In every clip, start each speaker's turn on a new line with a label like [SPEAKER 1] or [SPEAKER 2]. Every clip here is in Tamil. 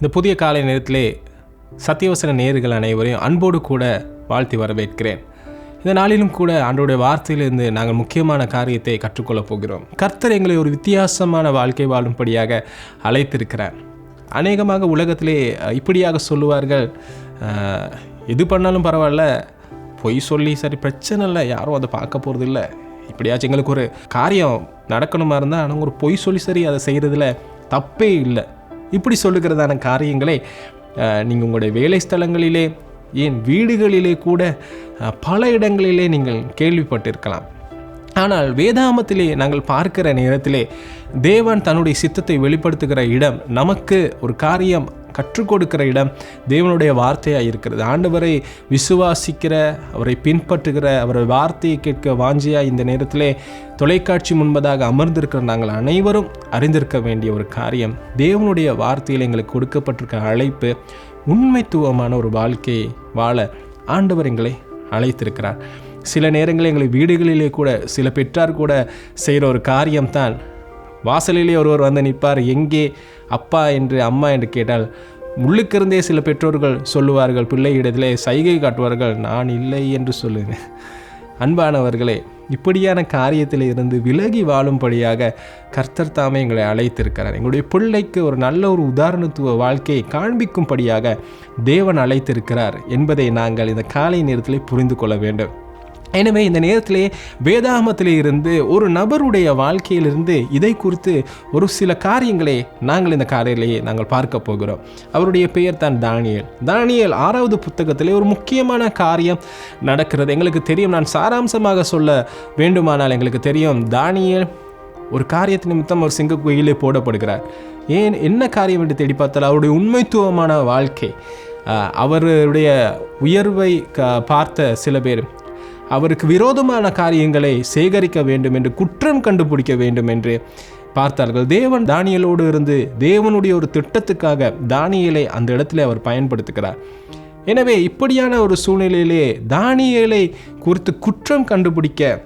[SPEAKER 1] இந்த புதிய காலை நேரத்திலே சத்தியவசன நேர்கள் அனைவரையும் அன்போடு கூட வாழ்த்தி வரவேற்கிறேன் இந்த நாளிலும் கூட ஆண்டோடைய வார்த்தையிலிருந்து நாங்கள் முக்கியமான காரியத்தை கற்றுக்கொள்ளப் போகிறோம் கர்த்தர் எங்களை ஒரு வித்தியாசமான வாழ்க்கை வாழும்படியாக அழைத்திருக்கிறார் அநேகமாக உலகத்திலே இப்படியாக சொல்லுவார்கள் எது பண்ணாலும் பரவாயில்ல பொய் சொல்லி சரி பிரச்சனை இல்லை யாரும் அதை பார்க்க போகிறது இல்லை இப்படியாச்சும் எங்களுக்கு ஒரு காரியம் நடக்கணுமா இருந்தால் ஆனால் ஒரு பொய் சொல்லி சரி அதை செய்கிறதுல தப்பே இல்லை இப்படி சொல்லுகிறதான காரியங்களை நீங்கள் உங்களுடைய வேலை ஸ்தலங்களிலே ஏன் வீடுகளிலே கூட பல இடங்களிலே நீங்கள் கேள்விப்பட்டிருக்கலாம் ஆனால் வேதாமத்திலே நாங்கள் பார்க்கிற நேரத்திலே தேவன் தன்னுடைய சித்தத்தை வெளிப்படுத்துகிற இடம் நமக்கு ஒரு காரியம் கற்றுக் கொடுக்கிற இடம் தேவனுடைய வார்த்தையாக இருக்கிறது ஆண்டவரை விசுவாசிக்கிற அவரை பின்பற்றுகிற அவரை வார்த்தையை கேட்க வாஞ்சியாக இந்த நேரத்திலே தொலைக்காட்சி முன்பதாக அமர்ந்திருக்கிற நாங்கள் அனைவரும் அறிந்திருக்க வேண்டிய ஒரு காரியம் தேவனுடைய வார்த்தையில் எங்களுக்கு கொடுக்கப்பட்டிருக்க அழைப்பு உண்மைத்துவமான ஒரு வாழ்க்கையை வாழ ஆண்டவர் எங்களை அழைத்திருக்கிறார் சில நேரங்களில் எங்களை வீடுகளிலே கூட சில பெற்றார் கூட செய்கிற ஒரு காரியம்தான் வாசலிலே ஒருவர் வந்து நிற்பார் எங்கே அப்பா என்று அம்மா என்று கேட்டால் உள்ளுக்கிருந்தே சில பெற்றோர்கள் சொல்லுவார்கள் பிள்ளையிடத்திலே சைகை காட்டுவார்கள் நான் இல்லை என்று சொல்லுவேன் அன்பானவர்களே இப்படியான காரியத்தில் இருந்து விலகி வாழும்படியாக கர்த்தர் தாமே எங்களை அழைத்திருக்கிறார் எங்களுடைய பிள்ளைக்கு ஒரு நல்ல ஒரு உதாரணத்துவ வாழ்க்கையை காண்பிக்கும்படியாக தேவன் அழைத்திருக்கிறார் என்பதை நாங்கள் இந்த காலை நேரத்தில் புரிந்து கொள்ள வேண்டும் எனவே இந்த நேரத்திலே வேதாகமத்திலே இருந்து ஒரு நபருடைய வாழ்க்கையிலிருந்து இதை குறித்து ஒரு சில காரியங்களை நாங்கள் இந்த காலையிலேயே நாங்கள் பார்க்க போகிறோம் அவருடைய பெயர் தான் தானியல் தானியல் ஆறாவது புத்தகத்திலே ஒரு முக்கியமான காரியம் நடக்கிறது எங்களுக்கு தெரியும் நான் சாராம்சமாக சொல்ல வேண்டுமானால் எங்களுக்கு தெரியும் தானியல் ஒரு காரியத்து நிமித்தம் ஒரு சிங்க குயிலே போடப்படுகிறார் ஏன் என்ன காரியம் என்று தேடி பார்த்தால் அவருடைய உண்மைத்துவமான வாழ்க்கை அவருடைய உயர்வை பார்த்த சில பேர் அவருக்கு விரோதமான காரியங்களை சேகரிக்க வேண்டும் என்று குற்றம் கண்டுபிடிக்க வேண்டும் என்று பார்த்தார்கள் தேவன் தானியலோடு இருந்து தேவனுடைய ஒரு திட்டத்துக்காக தானியலை அந்த இடத்துல அவர் பயன்படுத்துகிறார் எனவே இப்படியான ஒரு சூழ்நிலையிலே தானியலை குறித்து குற்றம் கண்டுபிடிக்க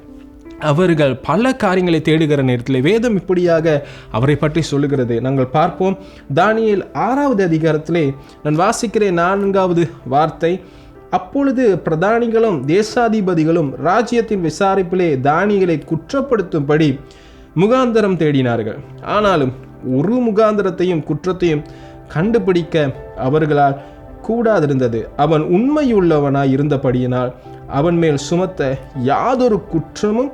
[SPEAKER 1] அவர்கள் பல காரியங்களை தேடுகிற நேரத்தில் வேதம் இப்படியாக அவரை பற்றி சொல்லுகிறது நாங்கள் பார்ப்போம் தானியல் ஆறாவது அதிகாரத்திலே நான் வாசிக்கிறேன் நான்காவது வார்த்தை அப்பொழுது பிரதானிகளும் தேசாதிபதிகளும் ராஜ்யத்தின் விசாரிப்பிலே தானிகளை குற்றப்படுத்தும்படி முகாந்தரம் தேடினார்கள் ஆனாலும் ஒரு முகாந்திரத்தையும் குற்றத்தையும் கண்டுபிடிக்க அவர்களால் கூடாதிருந்தது அவன் உண்மையுள்ளவனாய் இருந்தபடியினால் அவன் மேல் சுமத்த யாதொரு குற்றமும்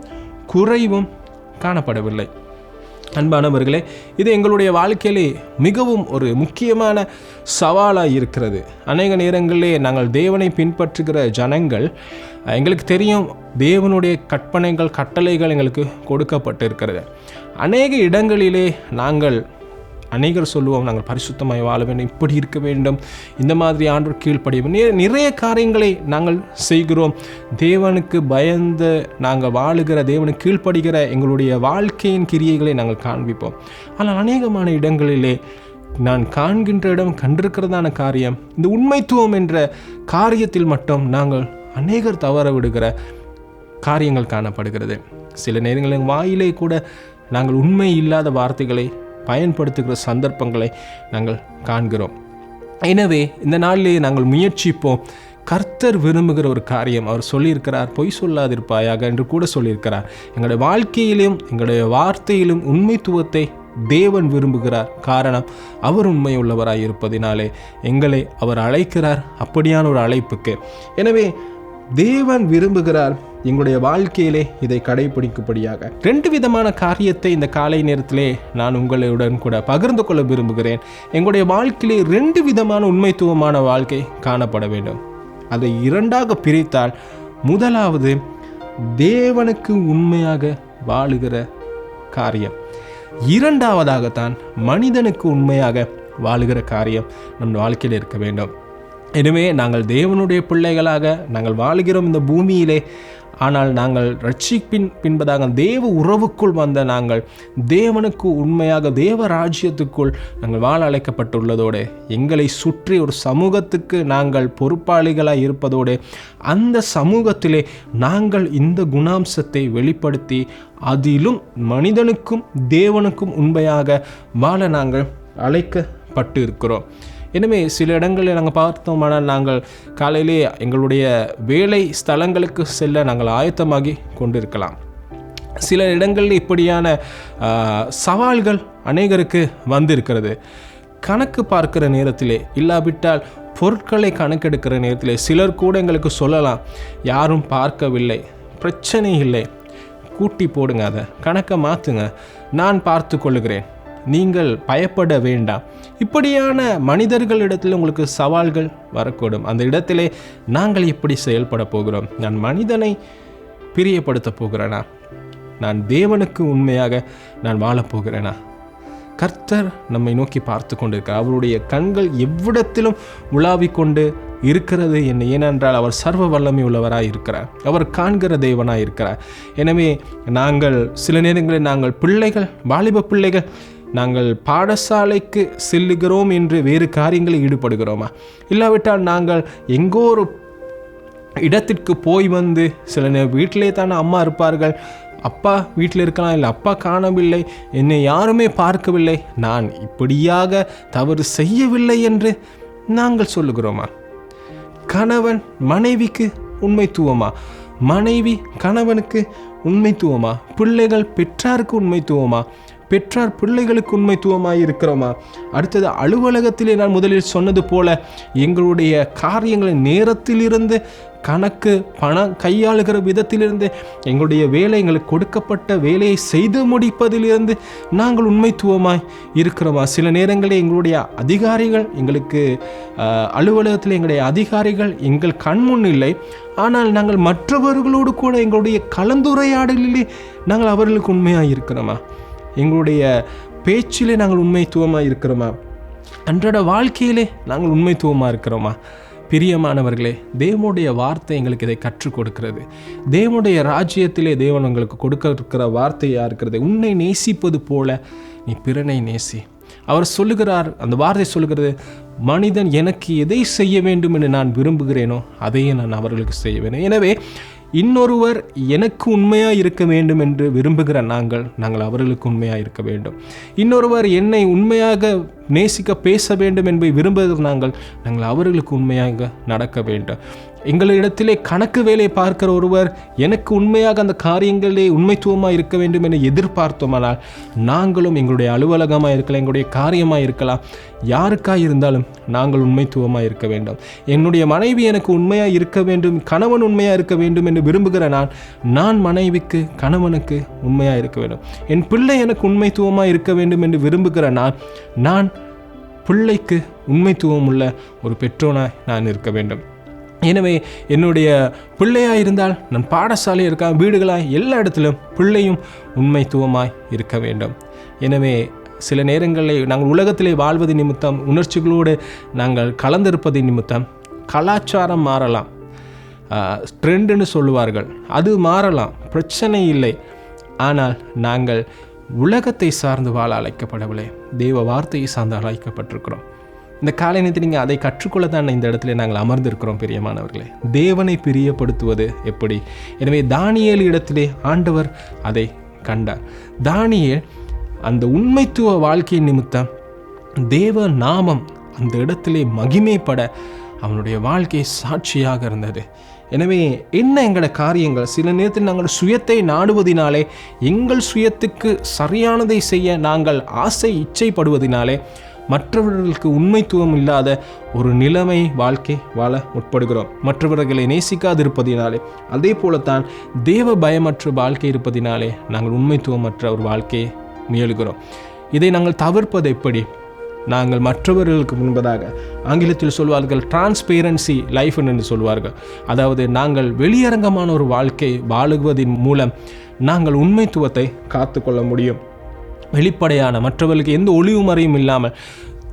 [SPEAKER 1] குறைவும் காணப்படவில்லை அன்பானவர்களே இது எங்களுடைய வாழ்க்கையிலே மிகவும் ஒரு முக்கியமான சவாலாக இருக்கிறது அநேக நேரங்களிலே நாங்கள் தேவனை பின்பற்றுகிற ஜனங்கள் எங்களுக்கு தெரியும் தேவனுடைய கற்பனைகள் கட்டளைகள் எங்களுக்கு கொடுக்கப்பட்டு இருக்கிறது அநேக இடங்களிலே நாங்கள் அநேகர் சொல்லுவோம் நாங்கள் பரிசுத்தமாய் வாழ வேண்டும் இப்படி இருக்க வேண்டும் இந்த மாதிரி ஆண்டோர் கீழ்ப்படிய நிறைய காரியங்களை நாங்கள் செய்கிறோம் தேவனுக்கு பயந்து நாங்கள் வாழுகிற தேவனுக்கு கீழ்ப்படுகிற எங்களுடைய வாழ்க்கையின் கிரியைகளை நாங்கள் காண்பிப்போம் ஆனால் அநேகமான இடங்களிலே நான் காண்கின்ற இடம் கண்டிருக்கிறதான காரியம் இந்த உண்மைத்துவம் என்ற காரியத்தில் மட்டும் நாங்கள் அநேகர் தவற விடுகிற காரியங்கள் காணப்படுகிறது சில நேரங்களில் வாயிலே கூட நாங்கள் உண்மை இல்லாத வார்த்தைகளை பயன்படுத்துகிற சந்தர்ப்பங்களை நாங்கள் காண்கிறோம் எனவே இந்த நாளிலேயே நாங்கள் முயற்சிப்போம் கர்த்தர் விரும்புகிற ஒரு காரியம் அவர் சொல்லியிருக்கிறார் பொய் சொல்லாதிருப்பாயாக என்று கூட சொல்லியிருக்கிறார் எங்களுடைய வாழ்க்கையிலும் எங்களுடைய வார்த்தையிலும் உண்மைத்துவத்தை தேவன் விரும்புகிறார் காரணம் அவர் உண்மை உள்ளவராக இருப்பதினாலே எங்களை அவர் அழைக்கிறார் அப்படியான ஒரு அழைப்புக்கு எனவே தேவன் விரும்புகிறார் எங்களுடைய வாழ்க்கையிலே இதை கடைபிடிக்கும்படியாக ரெண்டு விதமான காரியத்தை இந்த காலை நேரத்திலே நான் உங்களுடன் கூட பகிர்ந்து கொள்ள விரும்புகிறேன் எங்களுடைய வாழ்க்கையிலே ரெண்டு விதமான உண்மைத்துவமான வாழ்க்கை காணப்பட வேண்டும் அதை இரண்டாக பிரித்தால் முதலாவது தேவனுக்கு உண்மையாக வாழுகிற காரியம் இரண்டாவதாகத்தான் மனிதனுக்கு உண்மையாக வாழுகிற காரியம் நம் வாழ்க்கையில் இருக்க வேண்டும் எனவே நாங்கள் தேவனுடைய பிள்ளைகளாக நாங்கள் வாழுகிறோம் இந்த பூமியிலே ஆனால் நாங்கள் ரட்சிப்பின் பின்பதாக தேவ உறவுக்குள் வந்த நாங்கள் தேவனுக்கு உண்மையாக தேவ ராஜ்யத்துக்குள் நாங்கள் வாழ அழைக்கப்பட்டுள்ளதோடு எங்களை சுற்றி ஒரு சமூகத்துக்கு நாங்கள் பொறுப்பாளிகளாக இருப்பதோடு அந்த சமூகத்திலே நாங்கள் இந்த குணாம்சத்தை வெளிப்படுத்தி அதிலும் மனிதனுக்கும் தேவனுக்கும் உண்மையாக வாழ நாங்கள் அழைக்கப்பட்டு இருக்கிறோம் எனவே சில இடங்களில் நாங்கள் பார்த்தோமானால் நாங்கள் காலையிலே எங்களுடைய வேலை ஸ்தலங்களுக்கு செல்ல நாங்கள் ஆயத்தமாகி கொண்டிருக்கலாம் சில இடங்களில் இப்படியான சவால்கள் அநேகருக்கு வந்திருக்கிறது கணக்கு பார்க்கிற நேரத்திலே இல்லாவிட்டால் பொருட்களை கணக்கெடுக்கிற நேரத்திலே சிலர் கூட எங்களுக்கு சொல்லலாம் யாரும் பார்க்கவில்லை பிரச்சனை இல்லை கூட்டி போடுங்க அதை கணக்கை மாற்றுங்க நான் பார்த்து கொள்ளுகிறேன் நீங்கள் பயப்பட வேண்டாம் இப்படியான மனிதர்களிடத்தில் உங்களுக்கு சவால்கள் வரக்கூடும் அந்த இடத்திலே நாங்கள் எப்படி செயல்பட போகிறோம் நான் மனிதனை பிரியப்படுத்த போகிறேனா நான் தேவனுக்கு உண்மையாக நான் வாழப்போகிறேனா கர்த்தர் நம்மை நோக்கி பார்த்து கொண்டிருக்கிறார் அவருடைய கண்கள் எவ்விடத்திலும் உலாவிக்கொண்டு இருக்கிறது என்ன ஏனென்றால் அவர் சர்வ வல்லமை உள்ளவராக இருக்கிறார் அவர் காண்கிற தெய்வனாக இருக்கிறார் எனவே நாங்கள் சில நேரங்களில் நாங்கள் பிள்ளைகள் வாலிப பிள்ளைகள் நாங்கள் பாடசாலைக்கு செல்லுகிறோம் என்று வேறு காரியங்களில் ஈடுபடுகிறோமா இல்லாவிட்டால் நாங்கள் எங்கோ ஒரு இடத்திற்கு போய் வந்து சில நேரம் வீட்டிலே தானே அம்மா இருப்பார்கள் அப்பா வீட்டில் இருக்கலாம் இல்லை அப்பா காணவில்லை என்னை யாருமே பார்க்கவில்லை நான் இப்படியாக தவறு செய்யவில்லை என்று நாங்கள் சொல்லுகிறோமா கணவன் மனைவிக்கு உண்மைத்துவமா மனைவி கணவனுக்கு உண்மைத்துவமா பிள்ளைகள் பெற்றாருக்கு உண்மைத்துவமா பெற்றார் பிள்ளைகளுக்கு உண்மைத்துவமாக இருக்கிறோமா அடுத்தது அலுவலகத்திலே நான் முதலில் சொன்னது போல எங்களுடைய காரியங்களை நேரத்திலிருந்து கணக்கு பணம் கையாளுகிற விதத்திலிருந்து எங்களுடைய வேலை எங்களுக்கு கொடுக்கப்பட்ட வேலையை செய்து முடிப்பதிலிருந்து நாங்கள் உண்மைத்துவமாய் இருக்கிறோமா சில நேரங்களில் எங்களுடைய அதிகாரிகள் எங்களுக்கு அலுவலகத்தில் எங்களுடைய அதிகாரிகள் எங்கள் கண்முன் இல்லை ஆனால் நாங்கள் மற்றவர்களோடு கூட எங்களுடைய கலந்துரையாடலிலே நாங்கள் அவர்களுக்கு உண்மையாக இருக்கிறோமா எங்களுடைய பேச்சிலே நாங்கள் உண்மைத்துவமாக இருக்கிறோமா அன்றாட வாழ்க்கையிலே நாங்கள் உண்மைத்துவமாக இருக்கிறோமா பிரியமானவர்களே தேவனுடைய வார்த்தை எங்களுக்கு இதை கற்றுக் கொடுக்கிறது தேவனுடைய ராஜ்யத்திலே தேவன் உங்களுக்கு கொடுக்க இருக்கிற வார்த்தையாக இருக்கிறது உன்னை நேசிப்பது போல நீ பிறனை நேசி அவர் சொல்லுகிறார் அந்த வார்த்தை சொல்லுகிறது மனிதன் எனக்கு எதை செய்ய வேண்டும் என்று நான் விரும்புகிறேனோ அதையே நான் அவர்களுக்கு செய்வேன் எனவே இன்னொருவர் எனக்கு உண்மையாக இருக்க வேண்டும் என்று விரும்புகிற நாங்கள் நாங்கள் அவர்களுக்கு உண்மையாக இருக்க வேண்டும் இன்னொருவர் என்னை உண்மையாக நேசிக்க பேச வேண்டும் என்பதை விரும்புகிற நாங்கள் நாங்கள் அவர்களுக்கு உண்மையாக நடக்க வேண்டும் எங்களிடத்திலே கணக்கு வேலை பார்க்கிற ஒருவர் எனக்கு உண்மையாக அந்த காரியங்களே உண்மைத்துவமாக இருக்க வேண்டும் என எதிர்பார்த்தோமானால் நாங்களும் எங்களுடைய அலுவலகமாக இருக்கலாம் எங்களுடைய காரியமாக இருக்கலாம் யாருக்காக இருந்தாலும் நாங்கள் உண்மைத்துவமாக இருக்க வேண்டும் என்னுடைய மனைவி எனக்கு உண்மையாக இருக்க வேண்டும் கணவன் உண்மையாக இருக்க வேண்டும் என்று விரும்புகிற நான் நான் மனைவிக்கு கணவனுக்கு உண்மையாக இருக்க வேண்டும் என் பிள்ளை எனக்கு உண்மைத்துவமாக இருக்க வேண்டும் என்று விரும்புகிற நான் நான் பிள்ளைக்கு உண்மைத்துவம் உள்ள ஒரு பெற்றோனாய் நான் இருக்க வேண்டும் எனவே என்னுடைய பிள்ளையாக இருந்தால் நம் பாடசாலையும் இருக்கா வீடுகளாய் எல்லா இடத்திலும் பிள்ளையும் உண்மைத்துவமாய் இருக்க வேண்டும் எனவே சில நேரங்களில் நாங்கள் உலகத்திலே வாழ்வது நிமித்தம் உணர்ச்சிகளோடு நாங்கள் கலந்திருப்பது நிமித்தம் கலாச்சாரம் மாறலாம் ட்ரெண்டுன்னு சொல்லுவார்கள் அது மாறலாம் பிரச்சனை இல்லை ஆனால் நாங்கள் உலகத்தை சார்ந்து வாழ அழைக்கப்படவில்லை தேவ வார்த்தையை சார்ந்து அழைக்கப்பட்டிருக்கிறோம் இந்த காலை நேரத்தில் நீங்கள் அதை கற்றுக்கொள்ள தான் இந்த இடத்துல நாங்கள் அமர்ந்திருக்கிறோம் பிரியமானவர்களே தேவனை பிரியப்படுத்துவது எப்படி எனவே தானியல் இடத்திலே ஆண்டவர் அதை கண்டார் தானியல் அந்த உண்மைத்துவ வாழ்க்கையின் நிமித்தம் தேவ நாமம் அந்த இடத்திலே மகிமைப்பட அவனுடைய வாழ்க்கை சாட்சியாக இருந்தது எனவே என்ன எங்களோட காரியங்கள் சில நேரத்தில் நாங்கள் சுயத்தை நாடுவதினாலே எங்கள் சுயத்துக்கு சரியானதை செய்ய நாங்கள் ஆசை இச்சைப்படுவதினாலே மற்றவர்களுக்கு உண்மைத்துவம் இல்லாத ஒரு நிலைமை வாழ்க்கை வாழ முற்படுகிறோம் மற்றவர்களை நேசிக்காதிருப்பதினாலே அதே போலத்தான் தேவ பயமற்ற வாழ்க்கை இருப்பதினாலே நாங்கள் உண்மைத்துவமற்ற ஒரு வாழ்க்கையை முயல்கிறோம் இதை நாங்கள் தவிர்ப்பது எப்படி நாங்கள் மற்றவர்களுக்கு முன்பதாக ஆங்கிலத்தில் சொல்வார்கள் டிரான்ஸ்பேரன்சி லைஃப் என்று சொல்வார்கள் அதாவது நாங்கள் வெளியரங்கமான ஒரு வாழ்க்கை வாழுவதன் மூலம் நாங்கள் உண்மைத்துவத்தை காத்து கொள்ள முடியும் வெளிப்படையான மற்றவர்களுக்கு எந்த ஒளிவு இல்லாமல்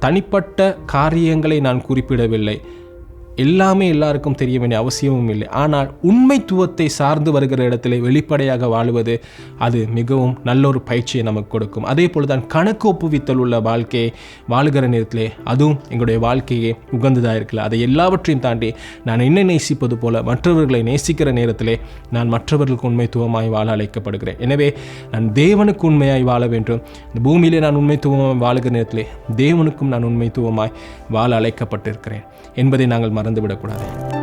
[SPEAKER 1] தனிப்பட்ட காரியங்களை நான் குறிப்பிடவில்லை எல்லாமே எல்லாருக்கும் தெரிய வேண்டிய அவசியமும் இல்லை ஆனால் உண்மைத்துவத்தை சார்ந்து வருகிற இடத்துல வெளிப்படையாக வாழ்வது அது மிகவும் நல்ல ஒரு பயிற்சியை நமக்கு கொடுக்கும் அதே போல் தான் கணக்கு ஒப்புவித்தல் உள்ள வாழ்க்கையை வாழ்கிற நேரத்தில் அதுவும் எங்களுடைய வாழ்க்கையே உகந்ததாக இருக்கல அதை எல்லாவற்றையும் தாண்டி நான் என்ன நேசிப்பது போல மற்றவர்களை நேசிக்கிற நேரத்தில் நான் மற்றவர்களுக்கு உண்மைத்துவமாய் வாழ அழைக்கப்படுகிறேன் எனவே நான் தேவனுக்கு உண்மையாய் வாழ வேண்டும் இந்த பூமியிலே நான் உண்மைத்துவமாய் வாழ்கிற நேரத்தில் தேவனுக்கும் நான் உண்மைத்துவமாய் வாழ அழைக்கப்பட்டிருக்கிறேன் என்பதை நாங்கள் மறந்துவிடக்கூடாது